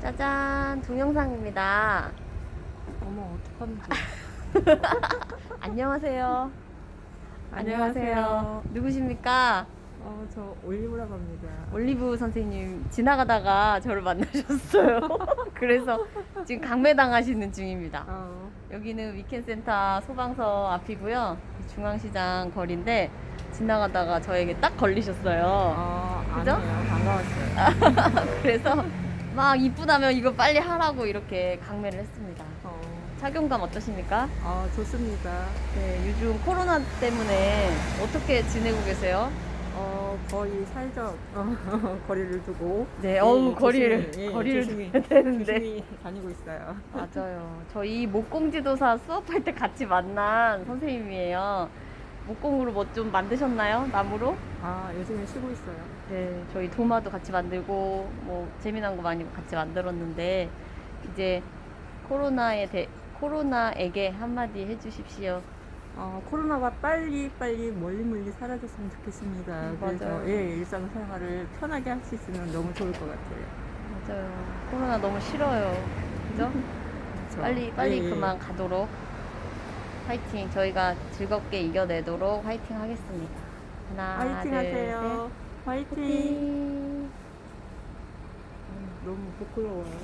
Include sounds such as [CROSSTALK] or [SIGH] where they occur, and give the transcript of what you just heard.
짜잔 동영상입니다. 어머 어떡하면 [LAUGHS] 안녕하세요. 안녕하세요. 누구십니까? 어 저 올리브라고 합니다. 올리브 선생님 지나가다가 저를 만나셨어요. [LAUGHS] 그래서 지금 강매당하시는 중입니다. 어, 여기는 위켄센터 소방서 앞이고요. 중앙시장 거리인데 지나가다가 저에게 딱 걸리셨어요. 어 그죠? 아니에요. 반가웠어요. [LAUGHS] 그래서 막 이쁘다면 이거 빨리 하라고 이렇게 강매를 했습니다. 어, 착용감 어떠십니까? 어 좋습니다. 네, 요즘 코로나 때문에 어떻게 지내고 계세요? 어 거의 사회적 어, [LAUGHS] 거리를 두고 네, 예, 어우 거리를 예, 거리를 조심히, 둬야 되는데 조심히 다니고 있어요. 맞아요. 저희 목공지도사 수업할 때 같이 만난 선생님이에요. 목공으로 뭐 좀 만드셨나요? 나무로? 아 요즘에 쉬고 있어요. 네, 저희 도마도 같이 만들고 뭐 재미난 거 많이 같이 만들었는데 이제 코로나에 대 코로나에게 한마디 해주십시오. 어, 코로나가 빨리 빨리 멀리 멀리 사라졌으면 좋겠습니다. 음, 그래서. 예, 일상생활을 편하게 할 수 있으면 너무 좋을 것 같아요. 맞아요. 코로나 너무 싫어요. 그죠? [LAUGHS] 그렇죠? 빨리 빨리 예, 예. 그만 가도록 화이팅. 저희가 즐겁게 이겨내도록 화이팅 하겠습니다. 하나, 화이팅 둘, 하세요. 셋. 화이팅. 화이팅. 너무 부끄러워요.